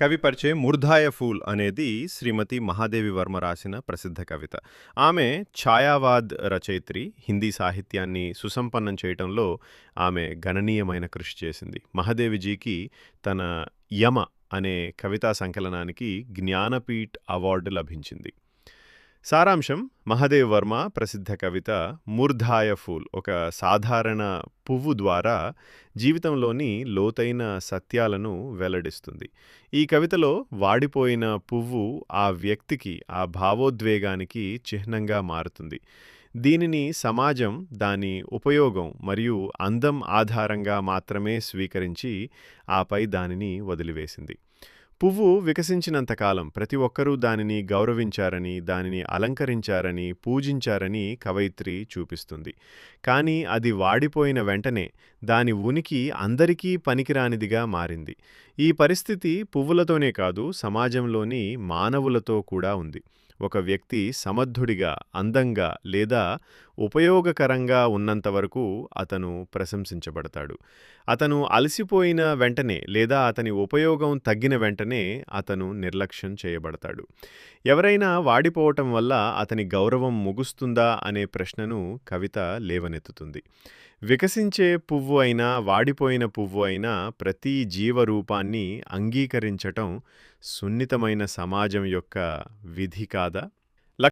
కవి పరిచయం ఫూల్ అనేది శ్రీమతి మహాదేవి వర్మ రాసిన ప్రసిద్ధ కవిత. ఆమె ఛాయావాద్ రచయిత్రి హిందీ సాహిత్యాన్ని సుసంపన్నం చేయటంలో ఆమె గణనీయమైన కృషి చేసింది. మహాదేవిజీకి తన యమ అనే కవితా సంకలనానికి జ్ఞానపీఠ్ అవార్డు లభించింది. సారాంశం మహదేవ్ వర్మ ప్రసిద్ధ కవిత మూర్ధాయ ఫూల్ ఒక సాధారణ పువ్వు ద్వారా జీవితంలోని లోతైన సత్యాలను వెల్లడిస్తుంది. ఈ కవితలో వాడిపోయిన పువ్వు ఆ వ్యక్తికి ఆ భావోద్వేగానికి చిహ్నంగా మారుతుంది. దీనిని సమాజం దాని ఉపయోగం మరియు అందం ఆధారంగా మాత్రమే స్వీకరించి ఆపై దానిని వదిలివేసింది. పువ్వు వికసించినంతకాలం ప్రతి ఒక్కరూ దానిని గౌరవించారని దానిని అలంకరించారని పూజించారని కవయిత్రి చూపిస్తుంది. కానీ అది వాడిపోయిన వెంటనే దాని ఉనికి అందరికీ పనికిరానిదిగా మారింది. ఈ పరిస్థితి పువ్వులతోనే కాదు సమాజంలోని మానవులతో కూడా ఉంది. ఒక వ్యక్తి సమర్థుడిగా అందంగా లేదా ఉపయోగకరంగా ఉన్నంతవరకు అతను ప్రశంసించబడతాడు. అతను అలసిపోయిన వెంటనే లేదా అతని ఉపయోగం తగ్గిన వెంటనే అతను నిర్లక్ష్యం చేయబడతాడు. ఎవరైనా వాడిపోవటం వల్ల అతని గౌరవం ముగుస్తుందా అనే ప్రశ్నను కవిత లేవనెత్తుతుంది. వికసించే పువ్వు అయినా వాడిపోయిన పువ్వు అయినా ప్రతి జీవరూపాన్ని అంగీకరించటం సున్నితమైన సమాజం యొక్క విధి కాదా?